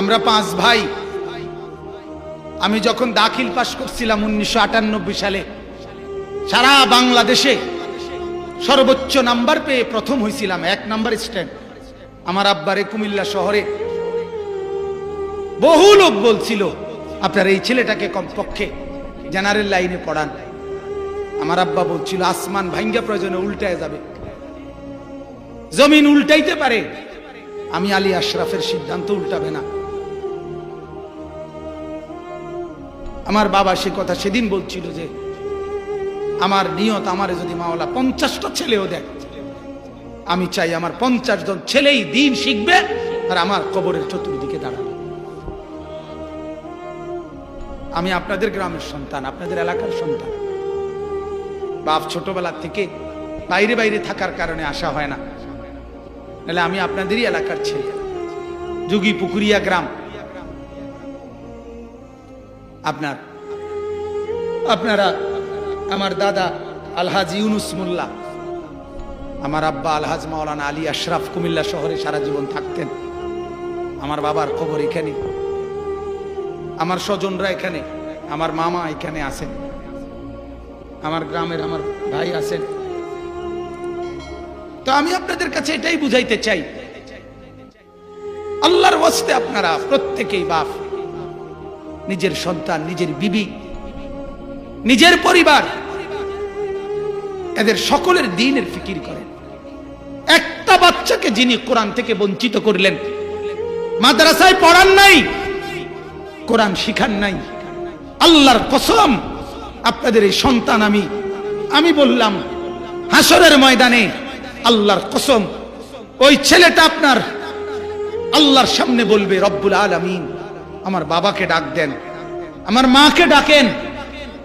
আমরা পাঁচ ভাই। আমি যখন দাখিল পাশ করছিলাম উনিশশো আটানব্বই সালে, সারা বাংলাদেশে সর্বোচ্চ নাম্বার পেয়ে প্রথম হয়েছিলাম এক নাম্বার স্ট্যান্ড। আমার আব্বারে কুমিল্লা শহরে বহু লোক বলছিল, আপনার এই ছেলেটাকে কমপক্ষে জেনারেল লাইনে পড়ান। আমার আব্বা বলছিল, আসমান ভাঙ্গা প্রয়োজনে উল্টায় যাবে। জমিন উল্টাইতে পারে। আমি আলী আশরাফের সিদ্ধান্ত উল্টাবে না। আমার বাবা সে কথা সেদিন বলছিল যে, আমার নিয়ত আমার যদি মাওলা পঞ্চাশটা ছেলেও দেখ আমি চাই আমার পঞ্চাশ জন ছেলেই দিন শিখবে আর আমার কবরের চতুর্দিকে দাঁড়াবে। আমি আপনাদের গ্রামের সন্তান, আপনাদের এলাকার সন্তান। বাপ ছোটবেলা থেকে বাইরে বাইরে থাকার কারণে আসা হয় না। নাহলে আমি আপনাদেরই এলাকার ছেলে। যুগি পুকুরিয়া গ্রাম। আপনার, আপনারা আমার দাদা আলহাজ ইউনুস মোল্লা, আমার আব্বা আলহাজ মাওলানা আলী আশরাফ কুমিল্লা শহরে সারা জীবন থাকতেন, আমার বাবার খবর এখানে, আমার স্বজনরা এখানে, আমার মামা এখানে আছেন, আমার গ্রামের আমার ভাই আছেন। তো আমি আপনাদের কাছে এটাই বুঝাইতে চাই, আল্লাহর ওয়াস্তে আপনারা প্রত্যেকেই বাপ নিজের সন্তান, নিজের বিবি, নিজের পরিবার, এদের সকলের দিনের ফিকির করেন। একটা বাচ্চাকে যিনি কোরআন থেকে বঞ্চিত করলেন, মাদ্রাসায় পড়ান নাই, কোরআন শিখান নাই, আল্লাহর কসম, আপনাদের এই সন্তান আমি আমি বললাম, হাসরের ময়দানে আল্লাহর কসম, ওই ছেলেটা আপনার আল্লাহর সামনে বলবে, রব্বুল আলামিন। আমার বাবাকে ডাক দেন। আমার মাকে ডাকেন।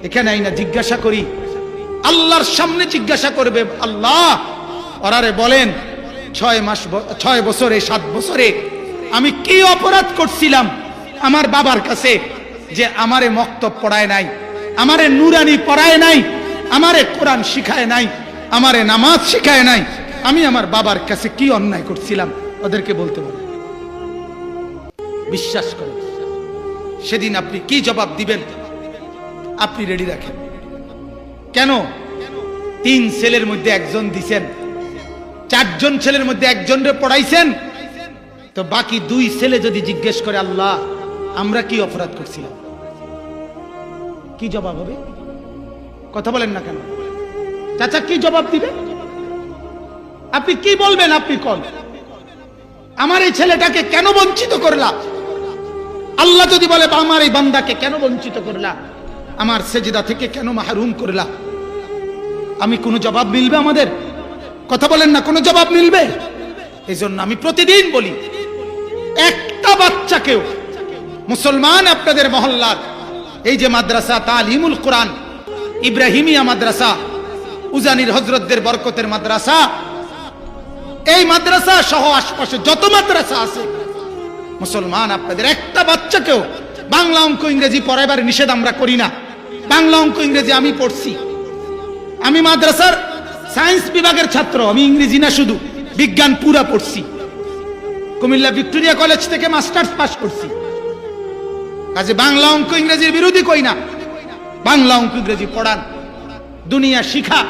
এখানে আইনা জিজ্ঞাসা করি, আল্লাহর সামনে জিজ্ঞাসা করবে, আল্লাহ ওরারে বলেন, ছয় মাস ছয় বছরে, সাত বছরে আমি কি অপরাধ করছিলাম আমার বাবার কাছে যে আমারে মক্তব পড়ায় নাই, আমারে নুরানি পড়ায় নাই, আমারে কোরআন শিখায় নাই, আমারে নামাজ শিখায় নাই, আমি আমার বাবার কাছে কি অন্যায় করছিলাম? ওদেরকে বলতে বলেন বিশ্বাস করেন সেদিন আপনি কি জবাব দিবেন? আপনি রেডি রাখেন। কেন? তিন ছেলের মধ্যে একজন দিছেন। চারজন ছেলের মধ্যে একজনরে পড়াইছেন। তো বাকি দুই ছেলে যদি জিজ্ঞেস করে, আল্লাহ, আমরা কি অপরাধ করছিলাম? কি জবাব হবে? কথা বলেন না কেন? চাচা, কি জবাব দিবে? আপনি কি বলবেন? আপনি কোন? আমার এই ছেলেটাকে কেন বঞ্চিত করলা? আল্লাহ যদি বলে আমার এই বান্দাকে কেন বঞ্চিত করলা? আমার সেজদা থেকে কেন মাহরুম করলা? আমি কোনো জবাব মিলবে আমাদের? কথা বলেন না, কোনো জবাব মিলবে? এই জন্য আমি প্রতিদিন বলি, একটা বাচ্চাকেও, মুসলমান আপনাদের মহল্লার, এই যে মাদ্রাসা, তালিমুল কোরআন, ইব্রাহিমিয়া মাদ্রাসা, উজানির হজরতদের বরকতের মাদ্রাসা, এই মাদ্রাসা সহ আশপাশে যত মাদ্রাসা আছে মুসলমান, আপনাদের একটা বাচ্চাকেও বাংলা অঙ্ক ইংরেজি পড়াইবার নিষেধ আমরা করি না। বাংলা অঙ্ক ইংরেজি আমি পড়ছি। আমি মাদ্রাসার সায়েন্স বিভাগের ছাত্র, আমি ইংরেজি না শুধু, বিজ্ঞান পুরা পড়ছি। কুমিল্লা ভিক্টোরিয়া কলেজ থেকে মাস্টার্স পাস করছি। কাজে বাংলা অঙ্ক ইংরেজির বিরোধী কই না? বাংলা অঙ্ক ইংরেজি পড়ান, দুনিয়া শিখা,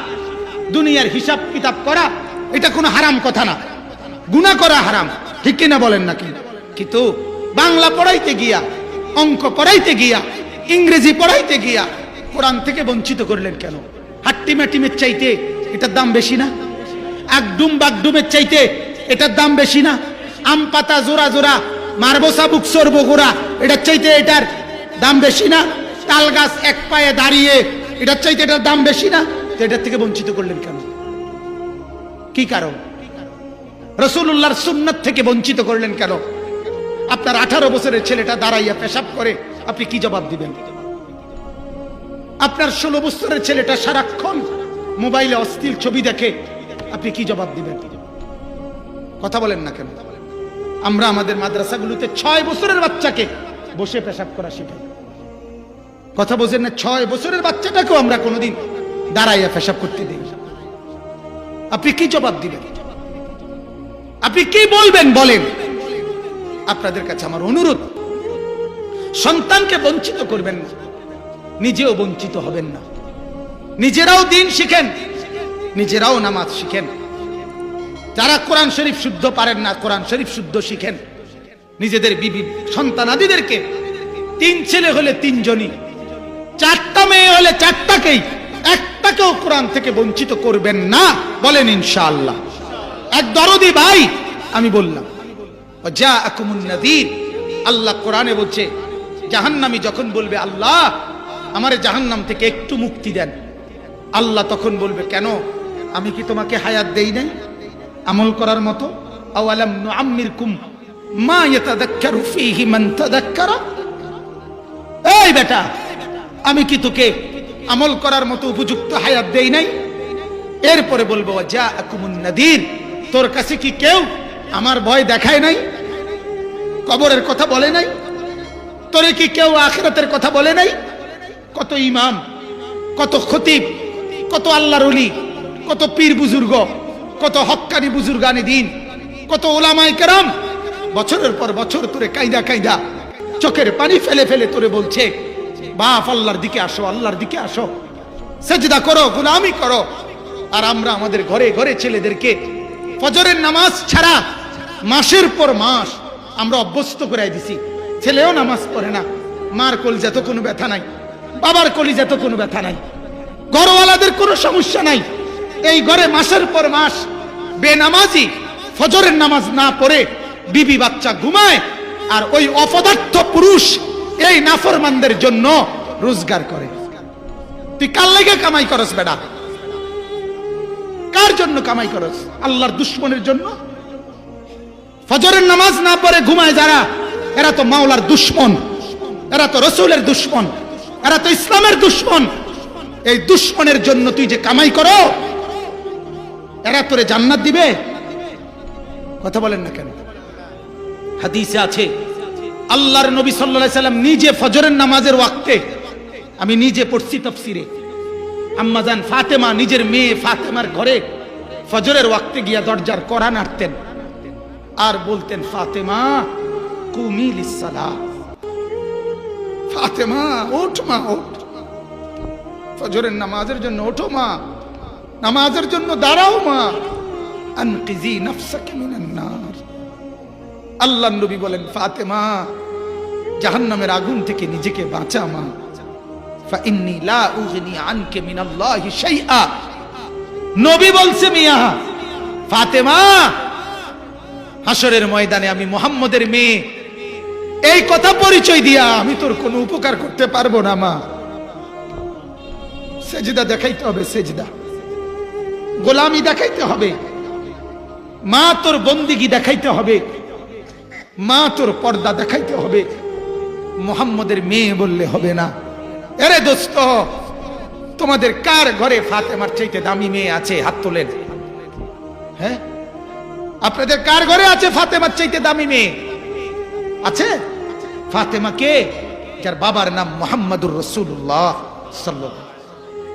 দুনিয়ার হিসাব কিতাব করা, এটা কোনো হারাম কথা না। গুণা করা হারাম, ঠিক কিনা বলেন নাকি? কিন্তু বাংলা পড়াইতে গিয়া, অঙ্ক পড়াইতে গিয়া, ইংরেজি পড়াইতে গিয়া, কোরআন থেকে বঞ্চিত করলেন কেন? হাট্টি মাটিমের চাইতে এটার দাম বেশি না? একডুম বাগডুমের চাইতে এটার দাম বেশি না? আম পাতা জোড়া জোড়া, মারবো সাবুক সরবো গোড়া এটার চাইতে এটার দাম বেশি না? তাল গাছ এক পায়ে দাঁড়িয়ে, এটার চাইতে এটার দাম বেশি না? তো এটার থেকে বঞ্চিত করলেন কেন? কি কারণ? রসুল্লাহর সুন্নত থেকে বঞ্চিত করলেন কেন? আপনার আঠারো বছরের ছেলেটা দাঁড়াইয়া পেশাব করে, আপনি কি জবাব দিবেন? আপনার ষোলো বছরের ছেলেটা সারাক্ষণ মোবাইলে অস্থির ছবি দেখে, আপনি কি জবাব দিবেন? কথা বলেন না কেন? আমরা আমাদের মাদ্রাসাগুলোতে ছয় বছরের বাচ্চাকে বসে পেশাব করা শিখাই। কথা বোঝেন না, ছয় বছরের বাচ্চাটাকেও আমরা কোনোদিন দাঁড়াইয়া পেশাব করতে দিই। আপনি কি জবাব দিবেন? আপনি কি বলবেন বলেন? আপনাদের কাছে আমার অনুরোধ। সন্তানকে বঞ্চিত করবেন না। নিজেও বঞ্চিত হবেন না। নিজেরাও দিন শিখেন, নিজেরাও নামাজ শিখেন। যারা কোরআন শরীফ শুদ্ধ পারেন না, কোরআন শরীফ শুদ্ধ শিখেন। নিজেদের বিবি, সন্তানাদিদেরকে তিন ছেলে হলে তিনজনই, চারটা মেয়ে হলে চারটাকেই, একটাকেও কোরআন থেকে বঞ্চিত করবেন না বলেন ইনশাআল্লাহ। এক দরদি ভাই, আমি বললাম যা আল্লাহ কোরআনে বলছে, জাহান্নামি যখন বলবে আল্লাহ, আমার জাহান্নাম থেকে একটু মুক্তি দেন। আল্লাহ তখন বলবে, কেন? আমি কি তোমাকে হায়াত দেই নাই? আমল করার মতো? মা বেটা, আমি কি তোকে আমল করার মতো উপযুক্ত হায়াত দেই নাই? এরপরে বলব যা আকুমুন নাদির তোর কাছে কি কেউ আমার ভয় দেখায় নাই, কবরের কথা বলে নাই, তোরে কি কেউ আখেরাতের কথা বলে নাই? কত ইমাম, কত খতিব, কত আল্লাহর অলি কত পীর বুজুর্গ, কত হক্কানি বুজুর্গানি দিন, কত ওলামাই কেরাম বছরের পর বছর তোরে কায়দা কায়দা চোখের পানি ফেলে ফেলে তোরে বলছে, বাপ, আল্লাহর দিকে আসো, আল্লাহর দিকে আসো, সেজদা করো গুলামি করো। আর আমরা আমাদের ঘরে ঘরে ছেলেদেরকে ফজরের নামাজ ছাড়া মাসের পর মাস আমরা অভ্যস্ত করাই দিছি। ছেলেও নামাজ পড়ে না, মার কলিজা তো কোনো ব্যথা নাই, বাবার কলিজা তো কোনো ব্যথা নাই, ঘরওয়ালাদের কোনো সমস্যা নাই। এই ঘরে মাসের পর মাস বেনামাজি, ফজরের নামাজ না পড়ে বিবি বাচ্চা ঘুমায় আর ওই অপদার্থ পুরুষ এই নাফরমানদের জন্য রোজগার করে। তুই কার লেগে কামাই করস বেটা? কার জন্য কামাই করস? আল্লাহর দুশ্মনের জন্য? ফজরের নামাজ না পড়ে ঘুমায় যারা, এরা তো মাওলার দুশ্মন, এরা তো রসুলের দুশ্মন, এরা তো ইসলামের দুশ্মন। এই দুশ্মনের জন্য তুই যে কামাই করো, এরা তোরে জান্নাত দিবে? কথা বলেন না কেন? হাদিসে আছে, আল্লাহর নবী সাল্লাল্লাহু সাল্লাম নিজে ফজরের নামাজের ওয়াক্তে, আমি নিজে পড়ছি তফসিরে। আম্মাজান ফাতেমা নিজের মেয়ে ফাতেমার ঘরে ফজরের ওয়াক্তে গিয়া দরজার করা নাড়তেন। আর বলতেন, ফাতেমা, কুমিল ইসালা ফাতেমা, ওঠ মা, ওঠ ফজরের নামাজের জন্য, ওঠো মা। নামাজের জন্য দাঁড়াও মা। আনকিজি নফসাকে মিনান নার। আল্লাহ নবী বলেন, ফাতেমা, জাহান্নামের আগুন থেকে নিজেকে বাঁচা মা। ফাইন্নি লা উগনি আনকে মিনাল্লাহি শাইআ। নবী বলছে, মিয়া, ফাতেমা হাসরের ময়দানে আমি মোহাম্মদের মেয়ে। এই কথা পরিচয় দিয়া আমি তোর কোনো উপকার করতে পারব না, মা। সেজদা দেখাইতে হবে, সেজদা। গোলামি দেখাইতে হবে। মা তোর বন্দিগি দেখাইতে হবে। মা তোর পর্দা দেখাইতে হবে। মোহাম্মদের মেয়ে বললে হবে না। এরে দোস্ত, তোমাদের কার ঘরে ফাতেমার চাইতে দামি মেয়ে আছে? হাত তোলেন। হ্যাঁ? আপনাদের কার ঘরে আছে ফাতেমার চাইতে দামি মেয়ে? আছে? ফাতেমা কে? যার বাবার নাম মোহাম্মদুর রসুল্লাহ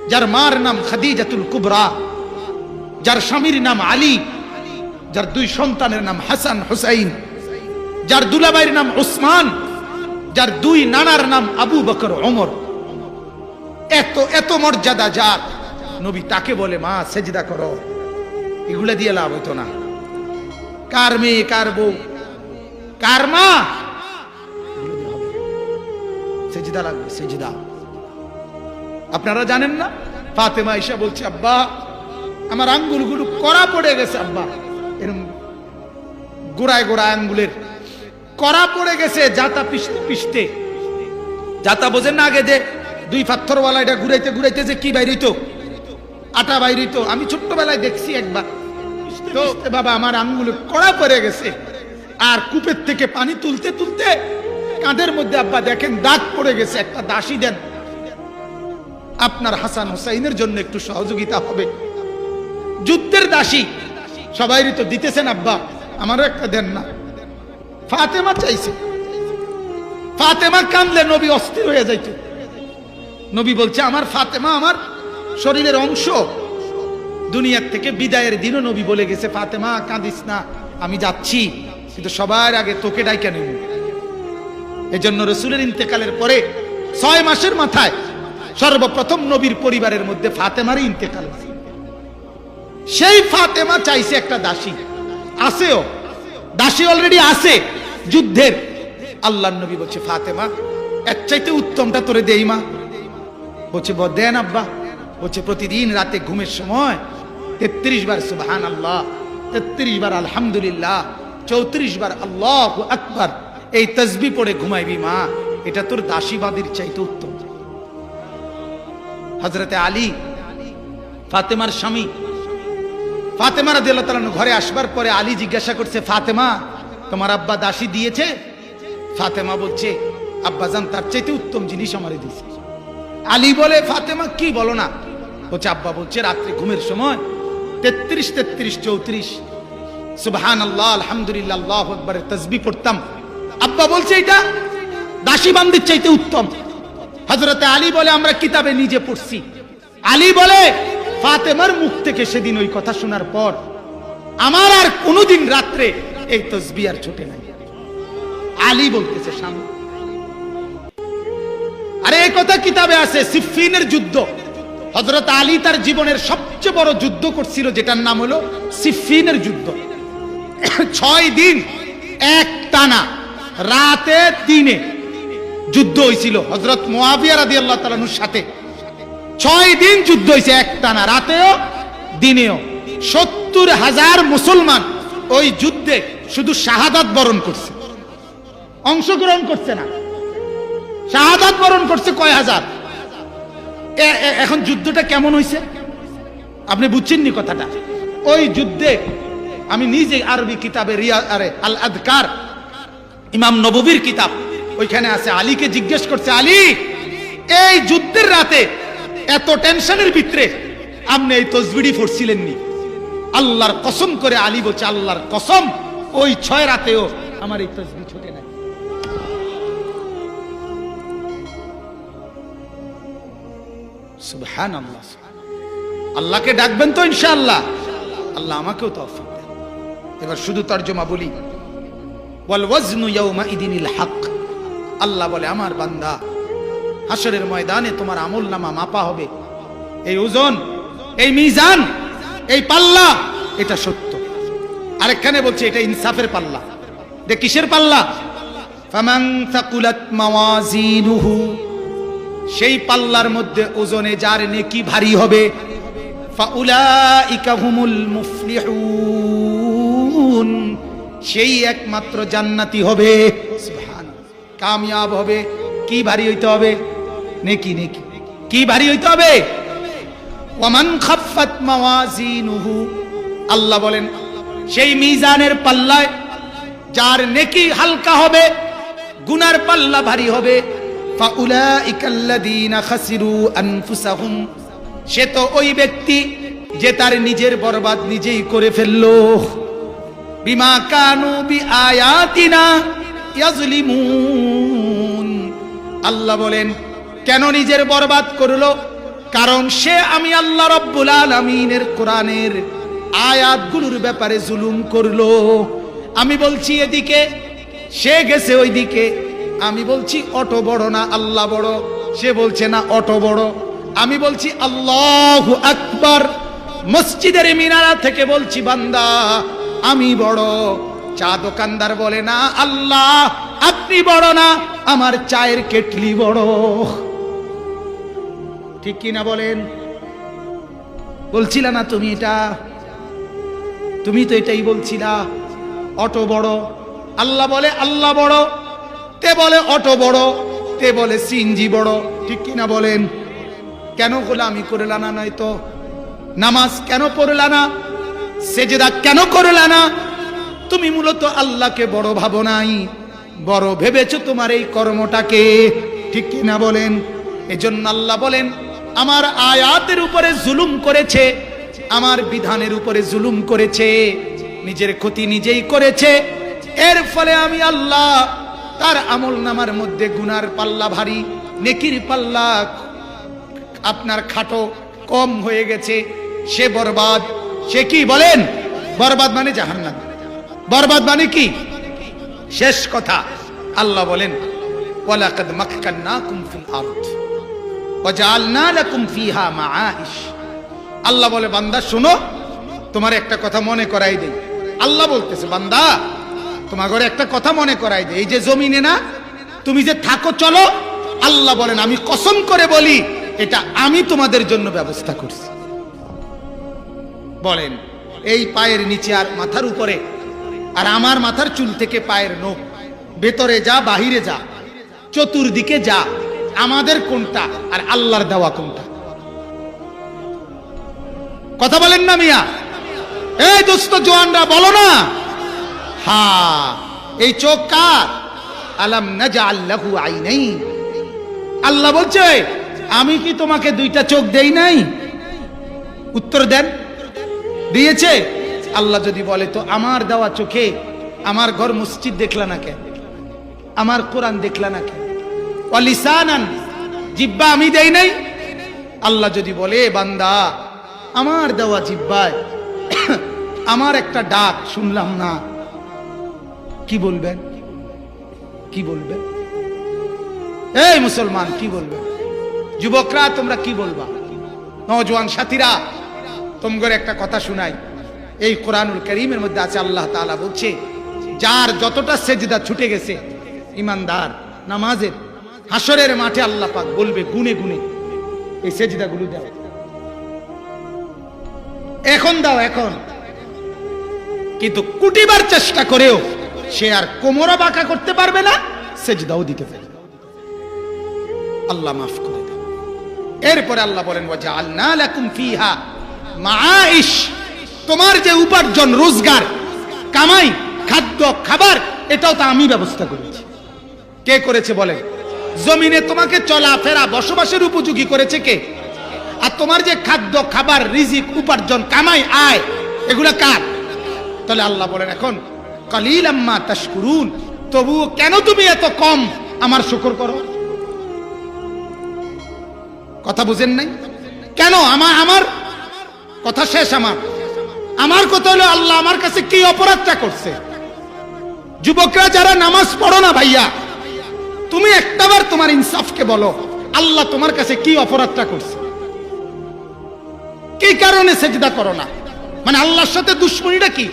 যার মার নাম খাদিজাতুল কুবরা। যার স্বামীর নাম আলী। যার দুই সন্তানের নাম হাসান হুসাইন। যার দুলাবাইয়ের নাম উসমান। যার দুই নানার নাম আবু বকর ওমর। এত এত মর্যাদা যার। নবী তাকে বলে, মা, সেজদা করো। এগুলা দিয়ে লাভ হইতো না। কার মেয়ে, কার বউ? কার মা? সেজদা লাগবে, সেজদা। আপনারা জানেন না? ফাতেমা ঈশা বলছে, আব্বা, আমার আঙ্গুলগুলো করা পড়ে গেছে, আব্বা। এরকম গোড়ায় গোড়ায় আঙ্গুলের করা পড়ে গেছে, জাতা পিষতে পিষতে। জাতা বোঝেন না আগে যে দুই পাথরওয়ালা এটা ঘুরাইতে ঘুরাইতে যে কি বাইরিত আটা বাইরিত আমি ছোট্টবেলায় দেখছি একবার। তো বাবা আমার আঙ্গুলে কড়া পড়ে গেছে। আর কূপের থেকে পানি তুলতে তুলতে কাঁধের মধ্যে আব্বা দেখেন দাগ পড়ে গেছে, একটা দাসী দেন। আপনার হাসান হোসাইনের জন্য একটু সহযোগিতা হবে। যুদ্ধের দাসী সবাই তো দিতেছেন আব্বা, আমারও একটা দেন না। ফাতেমা চাইছে। ফাতেমা কানলে নবী অস্থির হয়ে যাইত। নবী বলছে, আমার ফাতেমা আমার শরীরের অংশ দুনিয়ার থেকে বিদায়ের দিনও নবী বলে গেছে, ফাতেমা, কাঁদিস না, আমি যাচ্ছি। কিন্তু সবার আগে তোকে ডাইকা নেব। এজন্য রসুলের ইন্তেকালের পরে ছয় মাসের মাথায় সর্বপ্রথম নবীর পরিবারের মধ্যে ফাতেমারই ইন্তেকাল। সেই ফাতেমা চাইছে একটা দাসী। আছেও দাসী অলরেডি আছে, যুদ্ধের। আল্লাহ নবী বলছে, ফাতেমা, এর চাইতে উত্তমটা তোরে দেই মা। বলছে দেন আব্বা। বলছে, প্রতিদিন রাতে ঘুমের সময় তেত্রিশ বার সুবহান আল্লাহ তেত্রিশ বার আলহামদুলিল্লাহ, চৌত্রিশ বার আল্লাহ আকবার, এই তসবি পড়ে ঘুমাইবি মা, এটা তোর দাসীবাদীর চাইতে উত্তম। হজরতে আলী, ফাতেমার স্বামী, ফাতেমা রাদি ঘরে আসবার পরে আলী জিজ্ঞাসা করছে, ফাতেমা, তোমার আব্বা দাসী দিয়েছে? ফাতেমা বলছে, আব্বা জান, তার চাইতে উত্তম জিনিস আমারে দিয়েছে। আলী বলে, ফাতেমা, কি বলো না? বলছে, আব্বা বলছে, রাত্রে ঘুমের সময় তেত্রিশ তেত্রিশ, চৌত্রিশ। সুবহান আল্লাহ আলহামদুলিল্লাহ, আল্লাহ আকবরের তসবি পড়তাম। আব্বা বলছে এটা দাসী বান্দির চাইতে উত্তম। হজরতে আলী বলে, আমরা কিতাবে নিজে পড়ছি। আলী বলে, ফাতেমার মুখ থেকে সেদিন ওই কথা শোনার পর আমার আর কোনোদিন রাত্রে এই তসবি আর ছোটে নাই। আলী বলতেছে সামনে আরে এই কথা কিতাবে আছে সিফিনের যুদ্ধ। হজরত আলী তার জীবনের সবচেয়ে বড় যুদ্ধ করছিল, যেটার নাম হলো সিফিনের যুদ্ধ। ছয় দিন, এক টানা, রাতে দিনে যুদ্ধ হয়েছিল হজরত মোয়াবিয়া রাদি আল্লাহ তালানুর সাথে। ছয় দিন যুদ্ধ হয়েছে এক টানা, রাতেও দিনেও। সত্তর হাজার মুসলমান ওই যুদ্ধে শুধু শাহাদাত বরণ করছে। অংশগ্রহণ করছে না। শাহাদাত বরণ করছে কয় হাজার? এখন যুদ্ধটা কেমন হয়েছে আপনি বুঝছেননি কথাটা। ওই যুদ্ধে আমি নিজে আরবি কিতাবে রিয়া, আরে আল আদকার ইমাম নববীর কিতাব, ওইখানে আছে। আলীকে জিজ্ঞেস করছে, আলী, এই যুদ্ধের রাতে এত টেনশনের ভিতরে আপনি এই তসবিড়ি পড়ছিলেননি? আল্লাহর কসম করে আলী বলছে, আল্লাহর কসম, ওই ছয় রাতেও আমার এই তসবি ছোটে নাই। সুবহান আল্লাহ আল্লাহকে ডাকবেন তো ইনশাআল্লাহ। আল্লাহ আমাকেও দেন। এবার শুধু তর্জমা বলি। ইয়াউমা আল্লাহ বলে, আমার বান্দা হাসরের ময়দানে তোমার আমল নামা মাপা হবে। এই ওজন, এই মিজান, এই পাল্লা, এটা সত্য। আরেকখানে বলছে, এটা ইনসাফের পাল্লা। যে কিসের পাল্লা? ফামান থাকুলাত মাওয়াজিনুহু সেই পাল্লার মধ্যে ওজনে যার নেকি ভারী হবে সেই একমাত্র জান্নাতি হবে কামিয়াব হবে, কি ভারী হইতে হবে? নেকি নেকি। কি ভারী হইতে হবে? ওমান খাফফাত মাওয়াজিনুহু। আল্লাহ বলেন, সেই মিজানের পাল্লায় যার নেকি হালকা হবে, গুনার পাল্লা ভারী হবে সে তো ওই ব্যক্তি যে তার নিজের বরবাদ নিজেই করে ফেলল। বিমা কানু বি আয়াতিনা ইয়াজলিমুন আল্লাহ বলেন, কেন নিজের বরবাদ করল? কারণ সে আমি আল্লাহ রব্বুল আলামিনের কোরআনের আয়াতগুলোর ব্যাপারে জুলুম করল। আমি বলছি এদিকে, সে গেছে ওইদিকে। আমি বলছি অটো বড় না আল্লাহ বড়? সে বলছে, না, অটো বড়। আমি বলছি, আল্লাহ আকবার। মসজিদের মিনারা থেকে বলছি, বান্দা, আমি বড়। চা দোকানদার বলে, না, আল্লাহ, আপনি বড় না, আমার চায়ের কেটলি বড়। ঠিক কি না বলেন? বলছিলা না তুমি এটা? তুমি তো এটাই বলছিলা, অটো বড়। আল্লাহ বলে, আল্লাহ বড়। তে বলে অটো বড়, তে বলে সিনজি বড়, ঠিক কি না বলেন? কেন গোলামি করলা না নয়তো? নামাজ কেন পড়লা না? সেজেদা কেন করলা না? তুমি মূলত আল্লাহকে বড় ভাবো নাই। বড় ভেবেছো তোমার এই কর্মটাকে, ঠিক কি না বলেন? এজন্য আল্লাহ বলেন, আমার আয়াতের উপরে জুলুম করেছে, আমার বিধানের উপরে জুলুম করেছে, নিজের ক্ষতি নিজেই করেছে, এর ফলে আমি আল্লাহ তার আমল নামার মধ্যে গুনার পাল্লা ভারী, নেকির পাল্লা আপনার খাটো কম হয়ে গেছে, সে বরবাদ, সে কি বলেন? বরবাদ মানে জাহান্নাম। বরবাদ মানে কি? শেষ কথা, আল্লাহ বলেন, ওয়ালাকাদ মাক্কান্নাকুম ফিল আরদ ওয়াজআলনা লাকুম ফিহা মাআইশ আল্লাহ বলে, বান্দা, শোনো, তোমার একটা কথা মনে করাই দেই। আল্লাহ বলতেছে, বান্দা তোমার ঘরে একটা কথা মনে করাই দেই এই যে জমিনে না, তুমি যে থাকো, চলো। আল্লাহ বলেন, আমি কসম করে বলি, এটা আমি তোমাদের জন্য ব্যবস্থা করছি। বলেন, এই পায়ের নিচে আর মাথার উপরে, আর আমার মাথার চুল থেকে পায়ের নোখ, ভেতরে যা, বাহিরে যা, চতুর্দিকে যা, আমাদের কোনটা আর আল্লাহর দেওয়া কোনটা? কথা বলেন না মিয়া। এই দোস্ত জোয়ানরা, বলো না। হা, এই চোখ কার? আলাম নাজা আল্লাহু আইনাই আল্লাহ বলছে, আমি কি তোমাকে দুইটা চোখ দেই নাই? উত্তর দেন। দিয়েছে। আল্লাহ যদি বলে, তো আমার দেওয়া চোখে আমার ঘর মসজিদ দেখলা না কেন? আমার কোরআন দেখলা না কেন? অলিসানান, জিব্বা আমি দেই নাই? আল্লাহ যদি বলে, বান্দা, আমার দেওয়া জিব্বায় আমার একটা ডাক শুনলাম না। কি বলবেন? কি বলবেন? এই মুসলমান, কি বলবেন? যুবকরা, তোমরা কি বলবা? নজওয়ান সাথীরা, তোমাদের একটা কথা শুনাই। এই কোরআনুল করিমের মধ্যে আছে, আল্লাহ তাআলা বলছে, যার যতটা সেজদা ছুটে গেছে, ইমানদার, নামাজের হাসরের মাঠে আল্লাহ পাক বলবে, গুনে গুনে, এই সেজদাগুলো দাও। এখন দাও, এখন। কিন্তু কুটিবার চেষ্টা করেও সে আর কোমরা বাঁকা করতে পারবে না, সেজদাও দিতে পারবে। আল্লাহ মাফ করে দেন এরপরে আল্লাহ বলেন ওয়া জাআলনা লাকুম ফিহা মাআইশ তোমার যে উপার্জন, রোজগার, কামাই, খাদ্য, খাবার, এটাও তো আমি ব্যবস্থা করেছি। কে করেছে বলেন? জমিনে তোমাকে চলাফেরা, বসবাসের উপযোগী করেছে কে? আর তোমার যে খাদ্য, খাবার, রিজিক, উপার্জন, কামাই, আয়, এগুলা কার? তাহলে আল্লাহ বলেন, এখন কালিল আম্মা তবুও কেন তুমি এত কম? আমার শুকর করো। কথা বুঝেন নাই? কেন? আমার আমার কথা শেষ আমার। আমার কথা হলো আল্লাহ আমার কাছে কি অপরাধটা করছে? যুবকরা যারা নামাজ পড়ো না ভাইয়া, তুমি একটাবার তোমার ইনসাফকে বলো, আল্লাহ তোমার কাছে কি অপরাধটা করছে? কি কারণে সেজদা করো না? মানে আল্লাহর সাথে দুশ্মনীটা কি?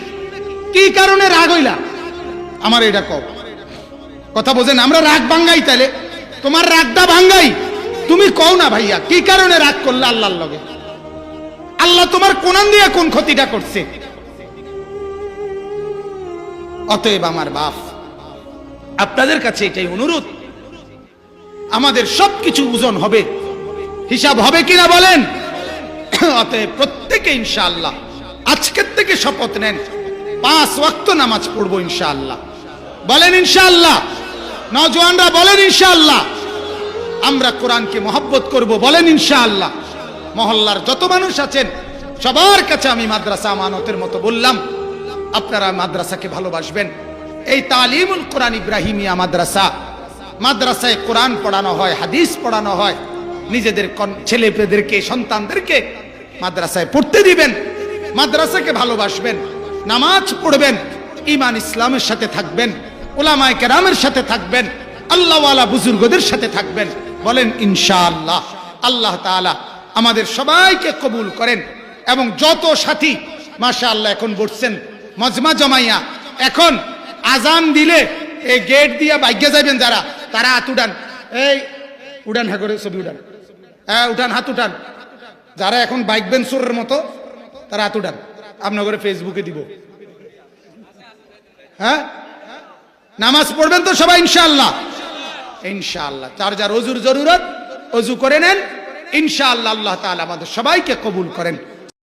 কি কারণে রাগ হইলা? আমার এটা কব কথা বোঝেন, আমরা রাগ ভাঙ্গাই তাহলে তোমার রাগটা ভাঙ্গাই? তুমি কও না ভাইয়া, কি কারণে রাগ করলে আল্লাহর লগে? আল্লাহ তোমার কোনান দিয়ে কোন ক্ষতিটা করছে? অতএব আমার বাপ, আপনাদের কাছে এটাই অনুরোধ। আমাদের সবকিছু ওজন হবে। হিসাব হবে কিনা বলেন? অতএব প্রত্যেকে ইনশাআল্লাহ আজকের থেকে শপথ নেন। পাঁচ ওয়াক্ত নামাজ পড়ব ইনশাআল্লাহ। বলেন ইনশাআল্লাহ। নজওয়ানরা বলেন ইনশাআল্লাহ। আমরা কোরআনকে মহব্বত করব, বলেন ইনশাআল্লাহ। মহল্লার যত মানুষ আছেন, সবার কাছে আমি মাদ্রাসা আমানতের মতো বললাম, আপনারা মাদ্রাসাকে ভালোবাসবেন। এই তালিমুল কোরআন ইব্রাহিমিয়া মাদ্রাসা, মাদ্রাসায় কোরআন পড়ানো হয়, হাদিস পড়ানো হয়, নিজেদের ছেলেপেদেরকে, সন্তানদেরকে মাদ্রাসায় পড়তে দিবেন, মাদ্রাসাকে ভালোবাসবেন। নামাজ পড়বেন ইমান ইসলামের সাথে থাকবেন ওলামায় কেরামের সাথে থাকবেন, আল্লাহওয়ালা বুজুর্গদের সাথে থাকবেন। বলেন, ইনশাআল্লাহ, আল্লাহ তাআলা আমাদের সবাইকে কবুল করেন এবং যত সাথী মাশা আল্লাহ এখন বসছেন, মজমা জমাইয়া, এখন আজান দিলে এই গেট দিয়ে বাইকে যাবেন যারা, তারা হাত উঠান। এই উড়ান হ্যাঁ করে, ছবি উঠান। হ্যাঁ উঠান, হাত উঠান। যারা এখন বাইক বেঞ্চরের মতো, তারা হাত উঠান। আপনার ঘরে ফেসবুকে দিব। হ্যাঁ? নামাজ পড়বেন তো সবাই ইনশাল্লাহ ইনশাআল্লাহ। যার যার অজুর জরুরত, অজু করে নেন। ইনশাআল্লাহ আল্লাহ তাআলা আমাদের সবাইকে কবুল করেন।